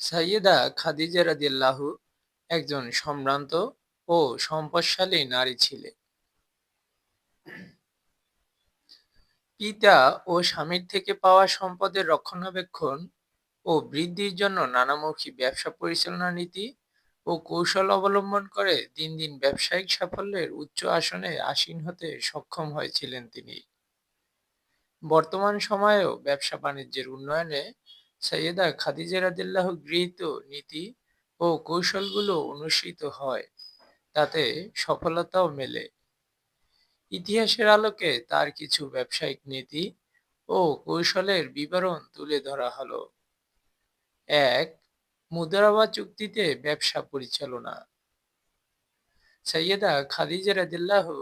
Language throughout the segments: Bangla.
সাইয়েদা খাদিজা রাদিয়াল্লাহু একজন সম্ভ্রান্ত ও সম্পদশালী নারী ছিলেন। পিতা ও স্বামীর থেকে পাওয়া সম্পদের রক্ষণাবেক্ষণ ও বৃদ্ধির জন্য নানামুখী ব্যবসা পরিচালনা নীতি ও কৌশল অবলম্বন করে দিন দিন ব্যবসায়িক সাফল্যের উচ্চ আসনে আসীন হতে সক্ষম হয়েছিলেন তিনি। বর্তমান সময়েও ব্যবসা বাণিজ্যের উন্নয়নে সৈয়দা খাদিজা রাদিয়াল্লাহু গৃহীত নীতি ও কৌশলগুলো অনুসৃত হয়, তাতে সফলতাও মেলে। ইতিহাসের আলোকে তার কিছু ব্যবসায়িক নীতি ও কৌশলের বিবরণ তুলে ধরা হলো। এক, মুদারাবা চুক্তিতে ব্যবসা পরিচালনা। সৈয়দা খাদিজা রাদিয়াল্লাহু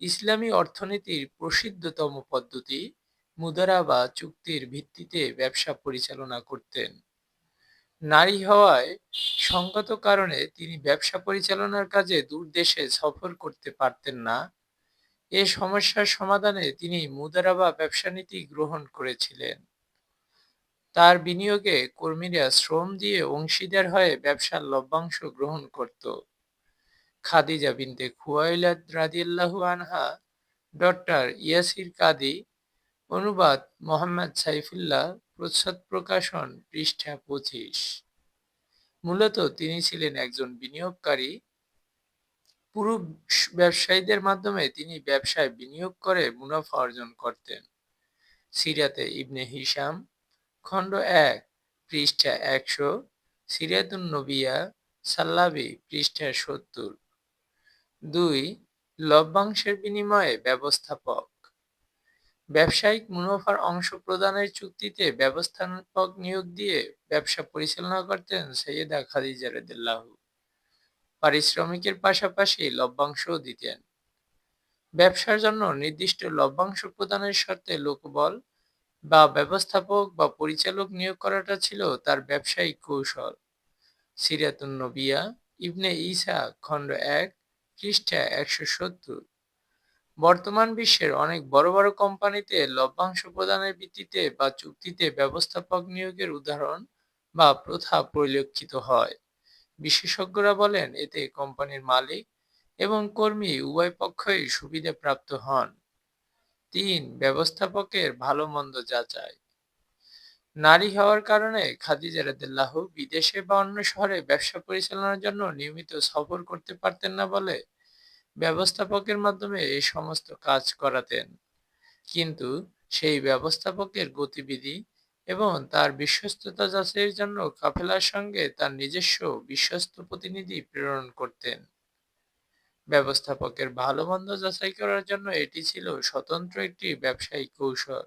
ইসলামী অর্থনীতির প্রসিদ্ধতম পদ্ধতি মুদারাবা চুক্তির ভিত্তিতে ব্যবসা পরিচালনা করতেন। নারী হওয়ায় সঙ্গত কারণে তিনি ব্যবসা পরিচালনার কাজে দূর দেশে সফর করতে পারতেন না। এ সমস্যার সমাধানে তিনি মুদারাবা ব্যবসা নীতি গ্রহণ করেছিলেন। তার বিনিয়োগে কর্মীরা শ্রম দিয়ে অংশীদার হয়ে ব্যবসার লভ্যাংশ গ্রহণ করত। খাদিজা বিনতে খুয়াইলাদ রাদিয়াল্লাহু আনহা, ডক্টর ইয়াসির কাদি অনুবাদ মোহাম্মদ সাইফুল্লাহ, প্রচ্ছদ প্রকাশন, পৃষ্ঠা পঁচিশ। মূলত তিনি ছিলেন একজন বিনিয়োগকারী। পুরুষ ব্যবসায়ীদের মাধ্যমে তিনি ব্যবসায় বিনিয়োগ করে মুনাফা অর্জন করতেন। সিরিয়াতে ইবনে হিসাম খণ্ড এক, পৃষ্ঠা একশো, সিরিয়াতুন নবিয়া, সাল্লাবি, পৃষ্ঠা সত্তর। দুই, লভ্যাংশের বিনিময়ে ব্যবস্থাপক। ব্যবসায়িক মুনাফার অংশ প্রদানের চুক্তিতে ব্যবস্থাপক নিয়োগ দিয়ে ব্যবসা পরিচালনা করতেন সৈয়দা খাদিজা রাদিয়াল্লাহু পারিশ্রমিকের পাশাপাশি লভ্যাংশও দিতেন। ব্যবসার জন্য নির্দিষ্ট লভ্যাংশ প্রদানের শর্তে লোকবল বা ব্যবস্থাপক বা পরিচালক নিয়োগ করাটা ছিল তার ব্যবসায়িক কৌশল। সিরাতুন নবিয়া, ইবনে ইসা খণ্ড এক, পৃষ্ঠা একশো সত্তর। বর্তমান বিশ্বের অনেক বড় বড় কোম্পানিতে লভ্যাংশ প্রদানের ভিত্তিতে বা চুক্তিতে ব্যবস্থাপক নিয়োগের উদাহরণ বা প্রথা পরিলক্ষিত হয়। বিশেষজ্ঞরা বলেন, এতে কোম্পানির মালিক এবং কর্মী উভয় পক্ষই সুবিধা প্রাপ্ত হন। তিন, ব্যবস্থাপকের ভালো মন্দ যাচাই। নারী হওয়ার কারণে খাদিজা রাদিয়াল্লাহু বিদেশে বা অন্য শহরে ব্যবসা পরিচালনার জন্য নিয়মিত সফর করতে পারতেন না বলে ব্যবস্থাপকের মাধ্যমে এই সমস্ত কাজ করাতেন। কিন্তু সেই ব্যবস্থাপকের গতিবিধি এবং তার বিশ্বস্ততা যাচাইয়ের জন্য কাফেলার সঙ্গে তার নিজস্ব বিশ্বস্ত প্রতিনিধি প্রেরণ করতেন। ব্যবস্থাপকের ভালো মন্দ যাচাই করার জন্য এটি ছিল স্বতন্ত্র একটি ব্যবসায়িক কৌশল।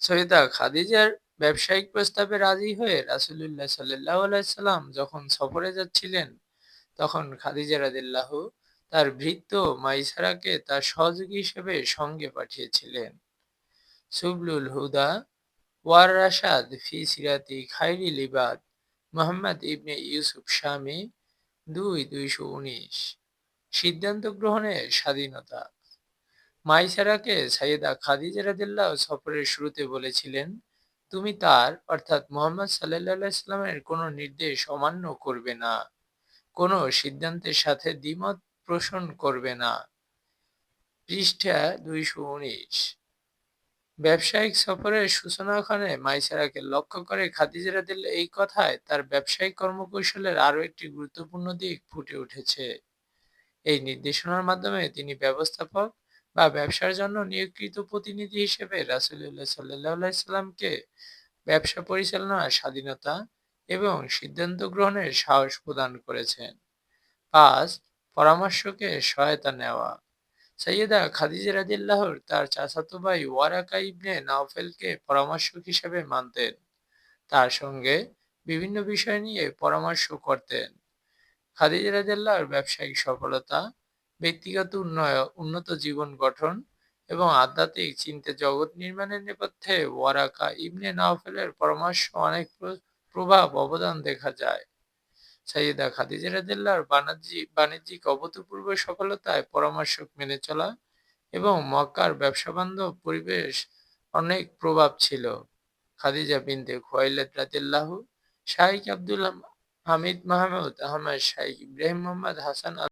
সৈয়দা খাদিজার ব্যবসায়িক প্রস্তাবে রাজি হয়ে রাসুলুল্লাহ সাল্লাহ আলাইসাল্লাম যখন সফরে যাচ্ছিলেন তখন খাদিজা রাদিল্লাহু তার ভৃত্য মাইসারাকে তার সহযোগী হিসেবে সঙ্গে পাঠিয়েছিলেন। সুবলুল হুদা, ওয়ার রাশাদ ফি সিরাতি খাইরি লিবাদ, মোহাম্মদ ইবনে ইউসুফ শামি, দুই দুইশো উনিশ। সিদ্ধান্ত গ্রহণের স্বাধীনতা। মাইসারাকে সাইয়েদা খাদিজা রাদিল্লাহ সফরের শুরুতে বলেছিলেন, তুমি তার, অর্থাৎ মোহাম্মদ সাল্লাহ ইসলামের কোনো নির্দেশ অমান্য করবে না। কোনো সিদ্ধান্তের সাথে দ্বিমত পোষণ করবে না। পৃষ্ঠা দুইশো উনিশ। ব্যবসায়িক সফরের সূচনাক্ষণে মাইসারাকে লক্ষ্য করে খাদিজা রাদিল্লাহ এই কথায় তার ব্যবসায়িক কর্মকৌশলের আরও একটি গুরুত্বপূর্ণ দিক ফুটে উঠেছে। এই নির্দেশনার মাধ্যমে তিনি ব্যবস্থাপক বা ব্যবসার জন্য নিয়োগকৃত প্রতিনিধি হিসেবে রাসুল্লাহ সাল্লাহ সাল্লামকে ব্যবসা পরিচালনার স্বাধীনতা এবং সিদ্ধান্ত গ্রহণের সাহস প্রদান করেছেন। পাঁচ, পরামর্শকে সহায়তা নেওয়া। সৈয়দা খাদিজা রাদিল্লাহর তার চাচাতো ভাই ওয়ারাকা ইবনে নাওফেলকে পরামর্শক হিসেবে মানতেন। তার সঙ্গে বিভিন্ন বিষয় নিয়ে পরামর্শ করতেন। খাদিজা রাদিল্লাহর ব্যবসায়িক সফলতা, ব্যক্তিগত উন্নয়ন উন্নত জীবন গঠন এবং আধ্যাত্মিক চিন্তা জগৎ নির্মাণের নেপথ্যে ওয়ারাকা ইবনে নাওফেলের পরামর্শ অনেক প্রভাব, অবদান দেখা যায়। সাইয়েদা খাদিজা রাদিল্লার বাণিজ্যিক বাণিজ্যিক অভূতপূর্ব সফলতায় পরামর্শক মেনে চলা এবং মক্কার ব্যবসা ব্যবসাবান্ধব পরিবেশ অনেক প্রভাব ছিল। খাদিজা বিনতে খুয়াইলাদ রাদিয়াল্লাহু, শাইখ আব্দুল হামিদ মাহমুদ আহমদ, শাইখ ইব্রাহিম মোহাম্মদ হাসান